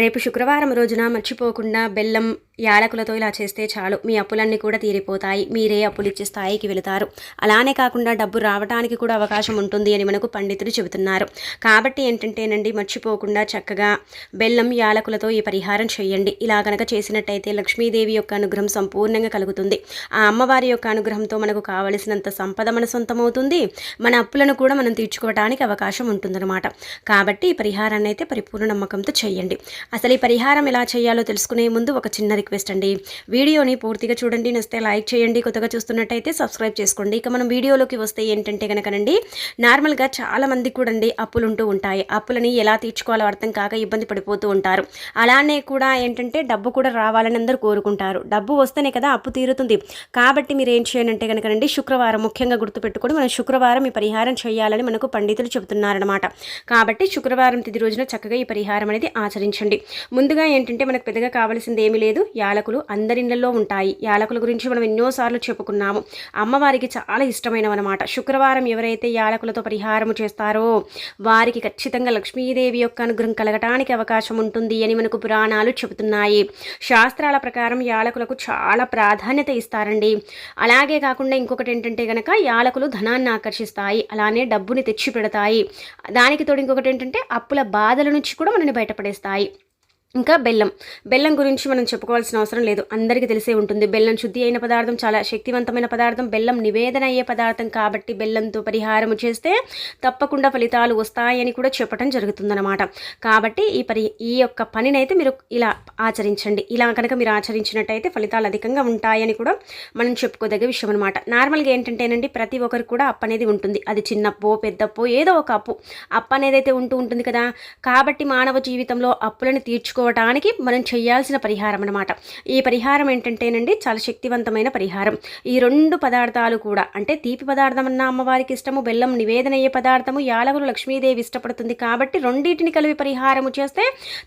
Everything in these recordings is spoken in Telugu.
రేపు శుక్రవారం రోజున మర్చిపోకుండా బెల్లం యాలకులతో ఇలా చేస్తే చాలు. మీ అప్పులన్నీ కూడా తీరిపోతాయి. మీరే అప్పులు ఇచ్చే స్థాయికి వెళతారు. అలానే కాకుండా డబ్బు రావడానికి కూడా అవకాశం ఉంటుంది అని మనకు పండితులు చెబుతున్నారు. కాబట్టి ఏంటంటేనండి మర్చిపోకుండా చక్కగా బెల్లం యాలకులతో ఈ పరిహారం చేయండి. ఇలా కనుక చేసినట్టయితే లక్ష్మీదేవి యొక్క అనుగ్రహం సంపూర్ణంగా కలుగుతుంది. ఆ అమ్మవారి యొక్క అనుగ్రహంతో మనకు కావలసినంత సంపద మన సొంతమవుతుంది. మన అప్పులను కూడా మనం తీర్చుకోవడానికి అవకాశం ఉంటుందన్నమాట. కాబట్టి ఈ పరిహారాన్ని అయితే పరిపూర్ణ నమ్మకంతో చేయండి. అసలు ఈ పరిహారం ఎలా చేయాలో తెలుసుకునే ముందు ఒక చిన్న రిక్వెస్ట్ అండి. వీడియోని పూర్తిగా చూడండి నస్తే లైక్ చేయండి కొత్తగా చూస్తున్నట్టయితే సబ్స్క్రైబ్ చేసుకోండి. ఇక మనం వీడియోలోకి వస్తే ఏంటంటే కనుకనండి నార్మల్గా చాలామందికి కూడా అండి అప్పులు ఉంటూ ఉంటాయి. అప్పులని ఎలా తీర్చుకోవాలో అర్థం కాక ఇబ్బంది పడిపోతూ ఉంటారు. అలానే కూడా ఏంటంటే డబ్బు కూడా రావాలని అందరూ కోరుకుంటారు. డబ్బు వస్తేనే కదా అప్పు తీరుతుంది. కాబట్టి మీరు ఏం చేయాలంటే కనుకనండి శుక్రవారం ముఖ్యంగా గుర్తుపెట్టుకొని మనం శుక్రవారం ఈ పరిహారం చేయాలని మనకు పండితులు చెబుతున్నారనమాట కాబట్టి శుక్రవారం తిది రోజున చక్కగా ఈ పరిహారం అనేది ఆచరించండి. ముందుగా ఏంటంటే మనకు పెద్దగా కావాల్సింది ఏమీ లేదు. యాలకులు అందరిళ్ళల్లో ఉంటాయి. యాలకుల గురించి మనం ఎన్నోసార్లు చెప్పుకున్నాము. అమ్మవారికి చాలా ఇష్టమైనవన్నమాట. శుక్రవారం ఎవరైతే యాలకులతో పరిహారం చేస్తారో వారికి ఖచ్చితంగా లక్ష్మీదేవి యొక్క అనుగ్రహం కలగటానికి అవకాశం ఉంటుంది అని మనకు పురాణాలు చెబుతున్నాయి. శాస్త్రాల ప్రకారం యాలకులకు చాలా ప్రాధాన్యత ఇస్తారండి. అలాగే కాకుండా ఇంకొకటి ఏంటంటే కనుక యాలకులు ధనాన్ని ఆకర్షిస్తాయి. అలానే డబ్బుని తెచ్చి పెడతాయి దానికి తోడు ఇంకొకటి ఏంటంటే అప్పుల బాధల నుంచి కూడా మనని బయటపడేస్తాయి. ఇంకా బెల్లం. బెల్లం గురించి మనం చెప్పుకోవాల్సిన అవసరం లేదు. అందరికీ తెలిసే ఉంటుంది. బెల్లం శుద్ధి అయిన పదార్థం చాలా శక్తివంతమైన పదార్థం. బెల్లం నివేదన అయ్యే పదార్థం కాబట్టి బెల్లంతో పరిహారం చేస్తే తప్పకుండా ఫలితాలు వస్తాయని కూడా చెప్పడం జరుగుతుందన్నమాట. కాబట్టి ఈ పరి ఈ యొక్క పనినైతే మీరు ఇలా ఆచరించండి. ఇలా కనుక మీరు ఆచరించినట్టయితే ఫలితాలు అధికంగా ఉంటాయని కూడా మనం చెప్పుకోదగ్గ విషయం అనమాట నార్మల్గా ఏంటంటేనండి ప్రతి ఒక్కరికి కూడా అప్పు అనేది ఉంటుంది. అది చిన్నప్పో పెద్దప్పో ఏదో ఒక అప్పు. అప్పు అనేది అయితే ఉంటూ ఉంటుంది కదా. కాబట్టి మానవ జీవితంలో అప్పులను తీర్చుకో తీర్చుకోవటానికి మనం చేయాల్సిన పరిహారం అనమాట ఈ పరిహారం ఏంటంటేనండి చాలా శక్తివంతమైన పరిహారం. ఈ రెండు పదార్థాలు కూడా అంటే తీపి పదార్థం అన్న అమ్మవారికి ఇష్టము బెల్లం నివేదన అయ్యే పదార్థము యాలగులు లక్ష్మీదేవి ఇష్టపడుతుంది కాబట్టి రెండింటిని కలిపి పరిహారము చేస్తే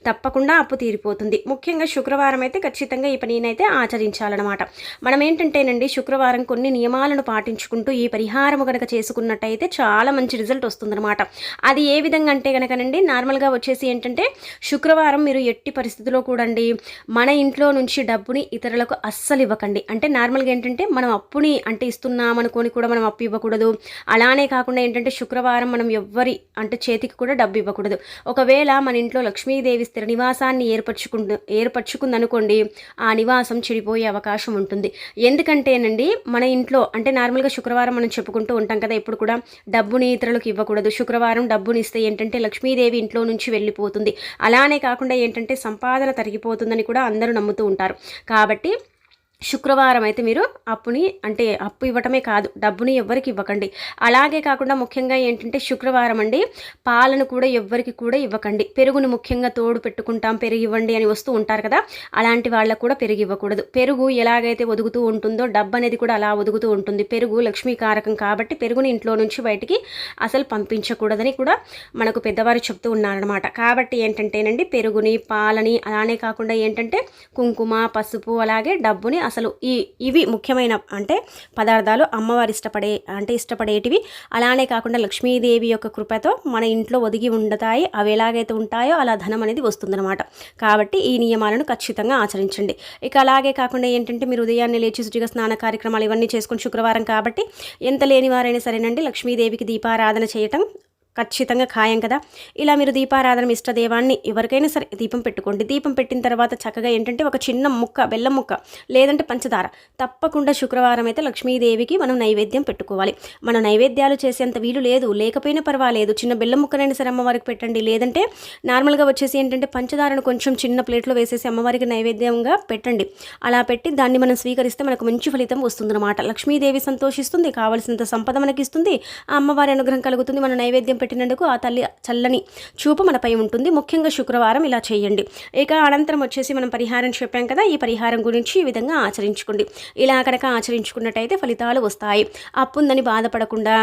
తప్పకుండా అప్పు తీరిపోతుంది. ముఖ్యంగా శుక్రవారం అయితే ఖచ్చితంగా ఈ పనినైతే ఆచరించాలన్నమాట. మనం ఏంటంటేనండి శుక్రవారం కొన్ని నియమాలను పాటించుకుంటూ ఈ పరిహారము కనుక చేసుకున్నట్టయితే చాలా మంచి రిజల్ట్ వస్తుందన్నమాట. అది ఏ విధంగా అంటే కనుకనండి నార్మల్గా వచ్చేసి ఏంటంటే శుక్రవారం మీరు ఎట్టి ఎట్టి పరిస్థితిలో కూడండి మన ఇంట్లో నుంచి డబ్బుని ఇతరులకు అస్సలు ఇవ్వకండి. అంటే నార్మల్గా ఏంటంటే మనం అప్పుని అంటే ఇస్తున్నాం అనుకొని కూడా మనం అప్పు ఇవ్వకూడదు. అలానే కాకుండా ఏంటంటే శుక్రవారం మనం ఎవ్వరి అంటే చేతికి కూడా డబ్బు ఇవ్వకూడదు. ఒకవేళ మన ఇంట్లో లక్ష్మీదేవి స్థిర నివాసాన్ని ఏర్పరచుకుంటు ఏర్పరచుకుందనుకోండి ఆ నివాసం చెడిపోయే అవకాశం ఉంటుంది. ఎందుకంటేనండి మన ఇంట్లో అంటే నార్మల్గా శుక్రవారం మనం చెప్పుకుంటూ ఉంటాం కదా ఇప్పుడు కూడా డబ్బుని ఇతరులకు ఇవ్వకూడదు. శుక్రవారం డబ్బుని ఇస్తే ఏంటంటే లక్ష్మీదేవి ఇంట్లో నుంచి వెళ్ళిపోతుంది. అలానే కాకుండా ఏంటంటే సంపాదన తరిగిపోతుందని కూడా అందరూ నమ్ముతూ ఉంటారు. కాబట్టి శుక్రవారం అయితే మీరు అప్పుని అంటే అప్పు ఇవ్వటమే కాదు డబ్బుని ఎవ్వరికి ఇవ్వకండి. అలాగే కాకుండా ముఖ్యంగా ఏంటంటే శుక్రవారం అండి పాలను కూడా ఎవ్వరికి కూడా ఇవ్వకండి. పెరుగును ముఖ్యంగా తోడు పెట్టుకుంటాం పెరుగు ఇవ్వండి అని వస్తూ ఉంటారు కదా అలాంటి వాళ్ళకు కూడా పెరుగు ఇవ్వకూడదు. పెరుగు ఎలాగైతే ఒదుగుతూ ఉంటుందో డబ్బు అనేది కూడా అలా ఒదుగుతూ ఉంటుంది. పెరుగు లక్ష్మీకారకం కాబట్టి పెరుగుని ఇంట్లో నుంచి బయటికి అసలు పంపించకూడదని కూడా మనకు పెద్దవారు చెప్తూ ఉన్నారనమాట కాబట్టి ఏంటంటేనండి పెరుగుని పాలని అలానే కాకుండా ఏంటంటే కుంకుమ పసుపు అలాగే డబ్బుని అసలు ఈ ఇవి ముఖ్యమైన అంటే పదార్థాలు అమ్మవారు ఇష్టపడే అంటే ఇష్టపడేటివి. అలానే కాకుండా లక్ష్మీదేవి యొక్క కృపతో మన ఇంట్లో ఒదిగి ఉండతాయి. అవి ఎలాగైతే ఉంటాయో అలా ధనం అనేది వస్తుందన్నమాట. కాబట్టి ఈ నియమాలను ఖచ్చితంగా ఆచరించండి. ఇక అలాగే కాకుండా ఏంటంటే మీరు ఉదయాన్నే లేచి శుచిగా స్నాన కార్యక్రమాలు ఇవన్నీ చేసుకుని శుక్రవారం కాబట్టి ఎంత లేని వారైనా సరేనండి లక్ష్మీదేవికి దీపారాధన చేయటం ఖచ్చితంగా ఖాయం కదా. ఇలా మీరు దీపారాధన ఇష్టదేవాన్ని ఎవరికైనా సరే దీపం పెట్టుకోండి. దీపం పెట్టిన తర్వాత చక్కగా ఏంటంటే ఒక చిన్న ముక్క బెల్లం ముక్క లేదంటే పంచదార తప్పకుండా శుక్రవారం అయితే లక్ష్మీదేవికి మనం నైవేద్యం పెట్టుకోవాలి. మన నైవేద్యాలు చేసేంత వీలు లేదు. లేకపోయినా పర్వాలేదు. చిన్న బెల్లం ముక్కనైనా సరే అమ్మవారికి పెట్టండి. లేదంటే నార్మల్గా వచ్చేసి ఏంటంటే పంచదారను కొంచెం చిన్న ప్లేట్లో వేసేసి అమ్మవారికి నైవేద్యంగా పెట్టండి. అలా పెట్టి దాన్ని మనం స్వీకరిస్తే మనకు మంచి ఫలితం వస్తుందన్నమాట. లక్ష్మీదేవి సంతోషిస్తుంది. కావలసినంత సంపద మనకి ఇస్తుంది ఆ అమ్మవారి అనుగ్రహం కలుగుతుంది. మన నైవేద్యం పెట్టినందుకు ఆ తల్లి చల్లని చూపు మనపై ఉంటుంది. ముఖ్యంగా శుక్రవారం ఇలా చేయండి. ఇక అనంతరం వచ్చేసి మనం పరిహారం చెప్పాం కదా ఈ పరిహారం గురించి ఈ విధంగా ఆచరించుకోండి. ఇలా కనుక ఆచరించుకున్నట్టయితే ఫలితాలు వస్తాయి. అప్పుందని బాధపడకుండా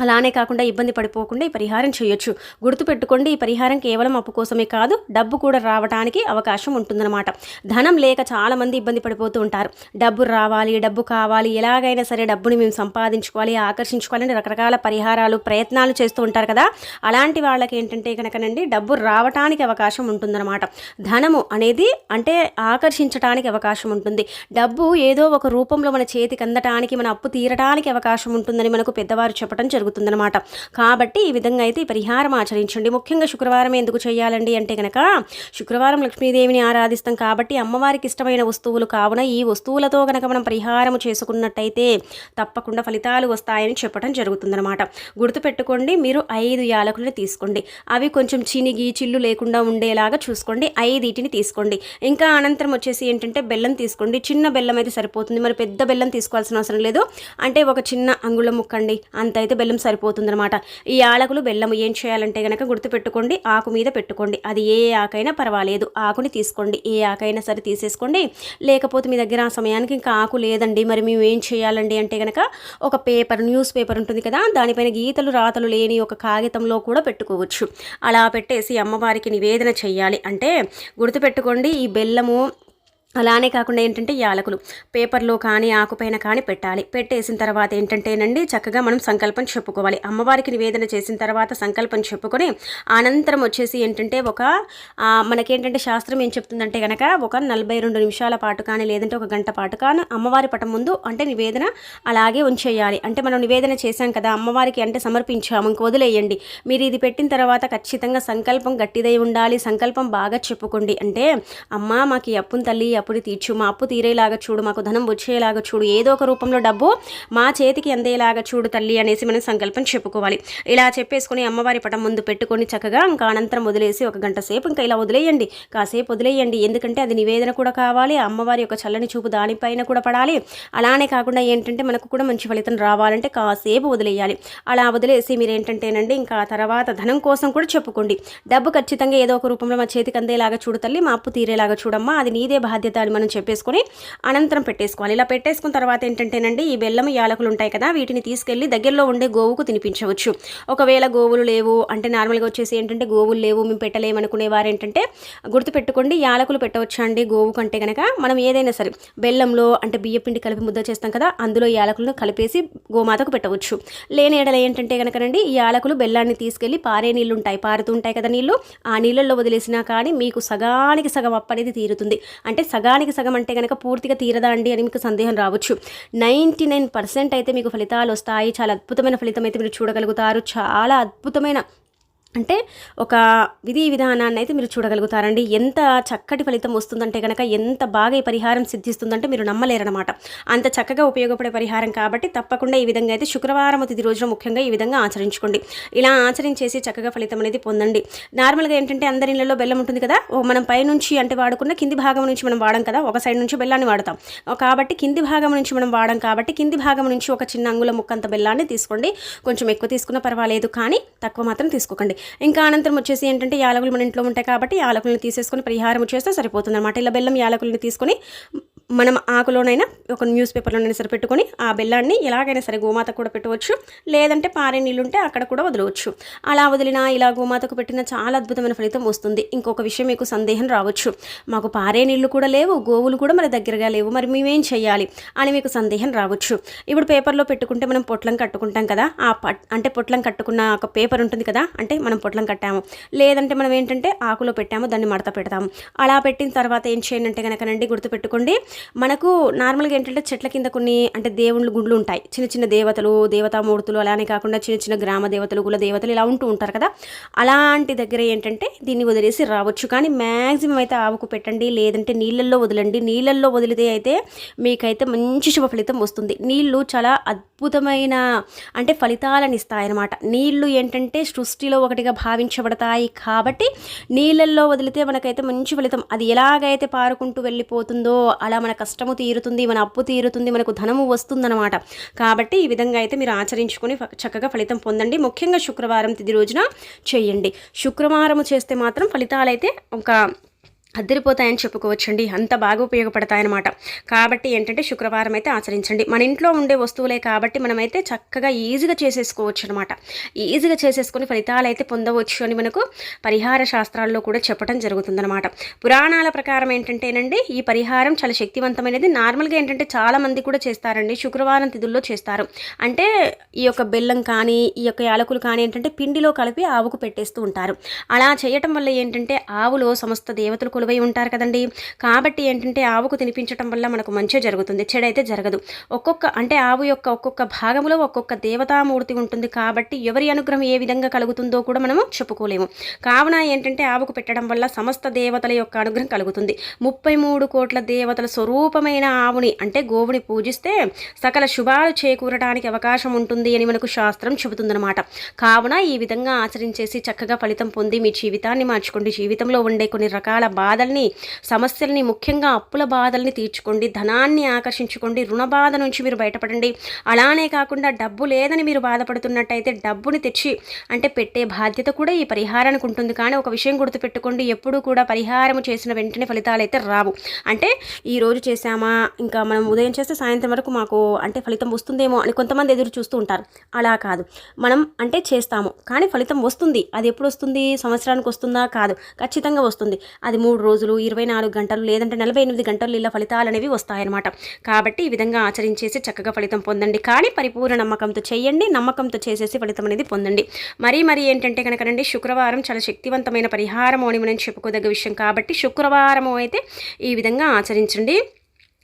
అలానే కాకుండా ఇబ్బంది పడిపోకుండా ఈ పరిహారం చేయొచ్చు. గుర్తుపెట్టుకోండి ఈ పరిహారం కేవలం అప్పు కోసమే కాదు డబ్బు కూడా రావడానికి అవకాశం ఉంటుందన్నమాట. ధనం లేక చాలామంది ఇబ్బంది పడిపోతూ ఉంటారు. డబ్బు రావాలి డబ్బు కావాలి ఎలాగైనా సరే డబ్బుని మేము సంపాదించుకోవాలి ఆకర్షించుకోవాలని రకరకాల పరిహారాలు ప్రయత్నాలు చేస్తూ ఉంటారు కదా. అలాంటి వాళ్ళకి ఏంటంటే కనుకనండి డబ్బు రావటానికి అవకాశం ఉంటుందన్నమాట. ధనము అనేది అంటే ఆకర్షించడానికి అవకాశం ఉంటుంది. డబ్బు ఏదో ఒక రూపంలో మన చేతికి అందటానికి మన అప్పు తీరడానికి అవకాశం ఉంటుందని మనకు పెద్దవారు చెప్పడం జరుగుతుందన్నమాట. కాబట్టి ఈ విధంగా అయితే ఈ పరిహారం ఆచరించండి. ముఖ్యంగా శుక్రవారం ఎందుకు చేయాలండి అంటే కనుక శుక్రవారం లక్ష్మీదేవిని ఆరాధిస్తాం కాబట్టి అమ్మవారికి ఇష్టమైన వస్తువులు కావున ఈ వస్తువులతో కనుక మనం పరిహారం చేసుకున్నట్టయితే తప్పకుండా ఫలితాలు వస్తాయని చెప్పడం జరుగుతుందన్నమాట. గుర్తుపెట్టుకోండి మీరు ఐదు యాలకులను తీసుకోండి. అవి కొంచెం చినిగి చిల్లు లేకుండా ఉండేలాగా చూసుకోండి. ఐదిటిని తీసుకోండి. ఇంకా అనంతరం వచ్చేసి ఏంటంటే బెల్లం తీసుకోండి. చిన్న బెల్లం అయితే సరిపోతుంది. మరి పెద్ద బెల్లం తీసుకోవాల్సిన అవసరం లేదు. అంటే ఒక చిన్న అంగుళం ముక్కండి. అంత అయితే బెల్లం సరిపోతుందన్నమాట. ఈ యాలకులు బెల్లం ఏం చేయాలంటే కనుక గుర్తుపెట్టుకోండి ఆకు మీద పెట్టుకోండి. అది ఏ ఆకైనా పర్వాలేదు. ఆకుని తీసుకోండి. ఏ ఆకైనా సరే తీసేసుకోండి. లేకపోతే మీ దగ్గర ఆ సమయానికి ఇంకా ఆకు లేదండి. మరి మేము ఏం చేయాలండి అంటే కనుక ఒక పేపర్ న్యూస్ పేపర్ ఉంటుంది కదా దానిపైన గీతలు రాతలు లేని ఒక కాగితంలో కూడా పెట్టుకోవచ్చు. అలా పెట్టేసి అమ్మవారికి నివేదన చేయాలి అంటే గుర్తుపెట్టుకోండి ఈ బెల్లము అలానే కాకుండా ఏంటంటే యాలకులు. పేపర్లో కానీ ఆకుపైన కానీ పెట్టాలి. పెట్టేసిన తర్వాత ఏంటంటేనండి చక్కగా మనం సంకల్పం చెప్పుకోవాలి. అమ్మవారికి నివేదన చేసిన తర్వాత సంకల్పం చెప్పుకొని అనంతరం వచ్చేసి ఏంటంటే ఒక మనకేంటంటే శాస్త్రం ఏం చెప్తుందంటే కనుక ఒక నలభై రెండు నిమిషాల పాటు కానీ లేదంటే ఒక గంట పాటు కానీ అమ్మవారి పటం ముందు అంటే నివేదన అలాగే ఉంచేయాలి. అంటే మనం నివేదన చేశాం కదా అమ్మవారికి అంటే సమర్పించాము ఇంక వదిలేయండి. మీరు ఇది పెట్టిన తర్వాత ఖచ్చితంగా సంకల్పం గట్టిదై ఉండాలి సంకల్పం బాగా చెప్పుకోండి. అంటే అమ్మ మాకు అప్పుని తల్లి అప్పుని తీర్చు. మా అప్పు తీరేలాగా చూడు మాకు ధనం వచ్చేలాగా చూడు. ఏదో ఒక రూపంలో డబ్బు మా చేతికి అందేలాగా చూడు తల్లి అనేసి మనం సంకల్పం చెప్పుకోవాలి. ఇలా చెప్పేసుకుని అమ్మవారి పటం ముందు పెట్టుకొని చక్కగా ఇంకా అనంతరం వదిలేసి ఒక గంట సేపు ఇంకా ఇలా వదిలేయండి. కాసేపు వదిలేయండి. ఎందుకంటే అది నివేదన కూడా కావాలి. అమ్మవారి యొక్క చల్లని చూపు దానిపైన కూడా పడాలి. అలానే కాకుండా ఏంటంటే మనకు కూడా మంచి ఫలితం రావాలంటే కాసేపు వదిలేయాలి. అలా వదిలేసి మీరు ఏంటంటేనండి ఇంకా తర్వాత ధనం కోసం కూడా చెప్పుకోండి. డబ్బు ఖచ్చితంగా ఏదో ఒక రూపంలో మా చేతికి అందేలాగా చూడు తల్లి మా అప్పు తీరేలాగా చూడమ్మా అది నీదే బాధ్యత బాధ్యత అని మనం చెప్పేసుకొని అనంతరం పెట్టేసుకోవాలి. ఇలా పెట్టేసుకున్న తర్వాత ఏంటంటేనండి ఈ బెల్లం యాలకులు ఉంటాయి కదా వీటిని తీసుకెళ్ళి దగ్గరలో ఉండే గోవుకు తినిపించవచ్చు. ఒకవేళ గోవులు లేవు అంటే నార్మల్గా వచ్చేసి ఏంటంటే గోవులు లేవు మేము పెట్టలేమనుకునే వారు ఏంటంటే గుర్తుపెట్టుకోండి యాలకులు పెట్టవచ్చు అండి గోవు కంటే కనుక మనం ఏదైనా సరే బెల్లంలో అంటే బియ్యపిండి కలిపి ముద్ద చేస్తాం కదా అందులో యాలకులను కలిపేసి గోమాతకు పెట్టవచ్చు. లేని ఎడల ఏంటంటే కనుకనండి ఈ యాలకులు బెల్లాన్ని తీసుకెళ్ళి పారే నీళ్ళు ఉంటాయి పారుతూ ఉంటాయి కదా నీళ్ళు. ఆ నీళ్ళల్లో వదిలేసినా కానీ మీకు సగానికి సగం అప్పనేది తీరుతుంది. అంటే సగానికి సగం అంటే కనుక పూర్తిగా తీరదా అండి అని మీకు సందేహం రావచ్చు. నైంటీ నైన్ పర్సెంట్ అయితే మీకు ఫలితాలు వస్తాయి. చాలా అద్భుతమైన ఫలితం అయితే మీరు చూడగలుగుతారు. చాలా అద్భుతమైన అంటే ఒక విధి విధానాన్ని అయితే మీరు చూడగలుగుతారండి. ఎంత చక్కటి ఫలితం వస్తుందంటే కనుక ఎంత బాగా ఈ పరిహారం సిద్ధిస్తుందంటే మీరు నమ్మలేరనమాట అంత చక్కగా ఉపయోగపడే పరిహారం కాబట్టి తప్పకుండా ఈ విధంగా అయితే శుక్రవారం తిది రోజున ముఖ్యంగా ఈ విధంగా ఆచరించుకోండి. ఇలా ఆచరించేసి చక్కగా ఫలితం అనేది పొందండి. నార్మల్గా ఏంటంటే అందరి ఇళ్ళలో బెల్లం ఉంటుంది కదా? మనం పైనుంచి అంటే వాడుకున్న కింది భాగం నుంచి మనం వాడం కదా? ఒక సైడ్ నుంచి బెల్లాన్ని వాడతాం. కాబట్టి కింది భాగం నుంచి మనం వాడం కాబట్టి కింది భాగం నుంచి ఒక చిన్న అంగుల ముక్కంత బెల్లాన్ని తీసుకోండి. కొంచెం ఎక్కువ తీసుకున్నా పర్వాలేదు కానీ తక్కువ మాత్రం తీసుకోకండి. ఇంకా అనంతరం వచ్చేసి ఏంటంటే యాలకులు మన ఇంట్లో ఉంటాయి కాబట్టి యాలకులను తీసేసుకొని పరిహారం చేస్తే సరిపోతుంది అనమాట ఇలా బెల్లం యాలకులను తీసుకొని మనం ఆకులోనైనా ఒక న్యూస్ పేపర్లోనైనా సరే పెట్టుకొని ఆ బెల్లాన్ని ఎలాగైనా సరే గోమాత కూడా పెట్టవచ్చు. లేదంటే పారే నీళ్ళు ఉంటే అక్కడ కూడా వదలవచ్చు. అలా వదిలినా ఇలా గోమాతకు పెట్టిన చాలా అద్భుతమైన ఫలితం వస్తుంది. ఇంకొక విషయం మీకు సందేహం రావచ్చు. మాకు పారే నీళ్ళు కూడా లేవు గోవులు కూడా మన దగ్గరగా లేవు. మరి మేమేం చేయాలి అని మీకు సందేహం రావచ్చు. ఇప్పుడు పేపర్లో పెట్టుకుంటే మనం పొట్లం కట్టుకుంటాం కదా ఆ పట్ అంటే పొట్లం కట్టుకున్న ఒక పేపర్ ఉంటుంది కదా అంటే మనం పొట్లం కట్టాము. లేదంటే మనం ఏంటంటే ఆకులో పెట్టాము దాన్ని మడత పెడతాము. అలా పెట్టిన తర్వాత ఏం చేయండి అంటే కనుకనండి గుర్తుపెట్టుకోండి. మనకు నార్మల్గా ఏంటంటే చెట్ల కింద కొన్ని అంటే దేవుళ్ళు గుళ్ళు ఉంటాయి. చిన్న చిన్న దేవతలు దేవతామూర్తులు అలానే కాకుండా చిన్న చిన్న గ్రామ దేవతలు కుల దేవతలు ఇలా ఉంటూ ఉంటారు కదా. అలాంటి దగ్గర ఏంటంటే దీన్ని వదిలేసి రావచ్చు. కానీ మ్యాక్సిమం అయితే ఆవుకు పెట్టండి లేదంటే నీళ్ళల్లో వదలండి. నీళ్ళల్లో వదిలితే అయితే మీకైతే మంచి శుభ ఫలితం వస్తుంది. నీళ్ళు చాలా అద్భుతమైన అంటే ఫలితాలను ఇస్తాయన్నమాట నీళ్ళు ఏంటంటే సృష్టిలో ఒకటిగా భావించబడతాయి కాబట్టి నీళ్ళల్లో వదిలితే మనకైతే మంచి ఫలితం. అది ఎలాగైతే పారుకుంటూ వెళ్ళిపోతుందో అలా మన కష్టము తీరుతుంది మన అప్పు తీరుతుంది మనకు ధనము వస్తుందన్నమాట. కాబట్టి ఈ విధంగా అయితే మీరు ఆచరించుకొని చక్కగా ఫలితం పొందండి. ముఖ్యంగా శుక్రవారం తిది రోజున చేయండి. శుక్రవారం చేస్తే మాత్రం ఫలితాలైతే ఒక అద్దరిపోతాయని చెప్పుకోవచ్చండి. అంత బాగా ఉపయోగపడతాయన్నమాట. కాబట్టి ఏంటంటే శుక్రవారం అయితే ఆచరించండి. మన ఇంట్లో ఉండే వస్తువులే కాబట్టి మనమైతే చక్కగా ఈజీగా చేసేసుకోవచ్చు అనమాట ఈజీగా చేసేసుకొని ఫలితాలు అయితే పొందవచ్చు అని మనకు పరిహార శాస్త్రాల్లో కూడా చెప్పడం జరుగుతుందన్నమాట. పురాణాల ప్రకారం ఏంటంటేనండి ఈ పరిహారం చాలా శక్తివంతమైనది. నార్మల్గా ఏంటంటే చాలామంది కూడా చేస్తారండి. శుక్రవారం తిథుల్లో చేస్తారు. అంటే ఈ యొక్క బెల్లం కానీ ఈ యొక్క యాలకులు కానీ ఏంటంటే పిండిలో కలిపి ఆవుకు పెట్టేస్తూ ఉంటారు. అలా చేయటం వల్ల ఏంటంటే ఆవులో సమస్త దేవతలు కొలువై ఉంటారు కదండి కాబట్టి ఏంటంటే ఆవుకు తినిపించడం వల్ల మనకు మంచి జరుగుతుంది చెడైతే జరగదు ఒక్కొక్క అంటే ఆవు యొక్క ఒక్కొక్క భాగంలో ఒక్కొక్క దేవతామూర్తి ఉంటుంది కాబట్టి ఎవరి అనుగ్రహం ఏ విధంగా కలుగుతుందో కూడా మనము చెప్పుకోలేము కావున ఏంటంటే ఆవుకు పెట్టడం వల్ల సమస్త దేవతల యొక్క అనుగ్రహం కలుగుతుంది ముప్పై మూడు కోట్ల దేవతల స్వరూపమైన ఆవుని అంటే గోవుని పూజిస్తే సకల శుభాలు చేకూరడానికి అవకాశం ఉంటుంది అని మనకు శాస్త్రం చెబుతుందన్నమాట కావున ఈ విధంగా ఆచరించేసి చక్కగా ఫలితం పొంది మీ జీవితాన్ని మార్చుకోండి జీవితంలో ఉండే కొన్ని రకాల బాధల్ని సమస్యల్ని ముఖ్యంగా అప్పుల బాధల్ని తీర్చుకోండి ధనాన్ని ఆకర్షించుకోండి రుణ బాధ నుంచి మీరు బయటపడండి. అలానే కాకుండా డబ్బు లేదని మీరు బాధపడుతున్నట్టయితే డబ్బుని తెచ్చి అంటే పెట్టే బాధ్యత కూడా ఈ పరిహారానికి ఉంటుంది. కానీ ఒక విషయం గుర్తుపెట్టుకోండి ఎప్పుడూ కూడా పరిహారం చేసిన వెంటనే ఫలితాలు అయితే రావు. అంటే ఈరోజు చేసామా ఇంకా మనం ఉదయం చేస్తే సాయంత్రం వరకు మాకు అంటే ఫలితం వస్తుందేమో అని కొంతమంది ఎదురు చూస్తూ ఉంటారు. అలా కాదు. మనం అంటే చేస్తాము కానీ ఫలితం వస్తుంది. అది ఎప్పుడు వస్తుంది? సంవత్సరానికి వస్తుందా? కాదు. ఖచ్చితంగా వస్తుంది. అది మూడు రోజులు ఇరవై నాలుగు గంటలు లేదంటే నలభై ఎనిమిది గంటలు ఇలా ఫలితాలు అనేవి వస్తాయన్నమాట. కాబట్టి ఈ విధంగా ఆచరించేసి చక్కగా ఫలితం పొందండి. కానీ పరిపూర్ణ నమ్మకంతో చేయండి నమ్మకంతో చేసేసి ఫలితం అనేది పొందండి. మరీ మరీ ఏంటంటే కనుకనండి శుక్రవారం చాలా శక్తివంతమైన పరిహారం అని మనం చెప్పుకోదగ్గ విషయం కాబట్టి శుక్రవారము అయితే ఈ విధంగా ఆచరించండి.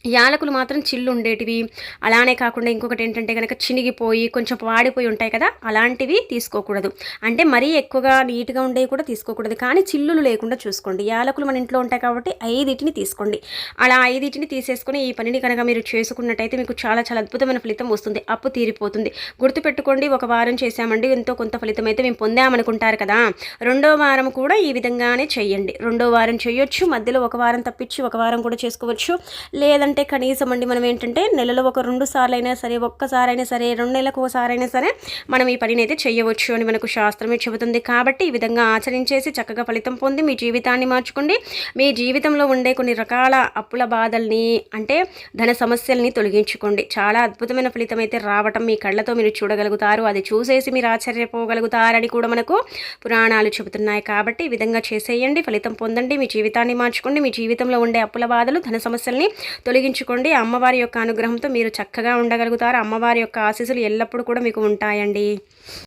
యాలకులు మాత్రం చిల్లు ఉండేటివి అలానే కాకుండా ఇంకొకటి ఏంటంటే కనుక చినిగిపోయి కొంచెం వాడిపోయి ఉంటాయి కదా అలాంటివి తీసుకోకూడదు. అంటే మరీ ఎక్కువగా నీట్గా ఉండేవి కూడా తీసుకోకూడదు. కానీ చిల్లులు లేకుండా చూసుకోండి. యాలకులు మన ఇంట్లో ఉంటాయి కాబట్టి ఐదిటిని తీసుకోండి. అలా ఐదిటిని తీసేసుకుని ఈ పనిని కనుక మీరు చేసుకున్నట్టయితే మీకు చాలా చాలా అద్భుతమైన ఫలితం వస్తుంది. అప్పు తీరిపోతుంది. గుర్తుపెట్టుకోండి ఒక వారం చేశామండి. ఎంతో కొంత ఫలితం అయితే మేము పొందామనుకుంటారు కదా. రెండో వారం కూడా ఈ విధంగానే చెయ్యండి రెండో వారం చేయొచ్చు మధ్యలో ఒక వారం తప్పించి ఒక వారం కూడా చేసుకోవచ్చు. లేదంటే లేదంటే కనీసం అండి మనం ఏంటంటే నెలలో ఒక రెండు సార్లు అయినా సరే ఒక్కసారైనా సరే రెండు నెలలకు ఒకసారి అయినా సరే మనం ఈ పనిని అయితే చేయవచ్చు అని మనకు శాస్త్రమే చెబుతుంది. కాబట్టి ఈ విధంగా ఆచరించేసి చక్కగా ఫలితం పొంది మీ జీవితాన్ని మార్చుకోండి. మీ జీవితంలో ఉండే కొన్ని రకాల అప్పుల బాధల్ని అంటే ధన సమస్యల్ని తొలగించుకోండి. చాలా అద్భుతమైన ఫలితం అయితే రావటం మీ కళ్ళతో మీరు చూడగలుగుతారు. అది చూసేసి మీరు ఆశ్చర్యపోగలుగుతారని కూడా మనకు పురాణాలు చెబుతున్నాయి. కాబట్టి ఈ విధంగా చేసేయండి. ఫలితం పొందండి. మీ జీవితాన్ని మార్చుకోండి. మీ జీవితంలో ఉండే అప్పుల బాధలు ధన సమస్యల్ని తొలగి తొలగించుకోండి. అమ్మవారి యొక్క అనుగ్రహంతో మీరు చక్కగా ఉండగలుగుతారు. అమ్మవారి యొక్క ఆశీస్సులు ఎల్లప్పుడూ కూడా మీకు ఉంటాయండి.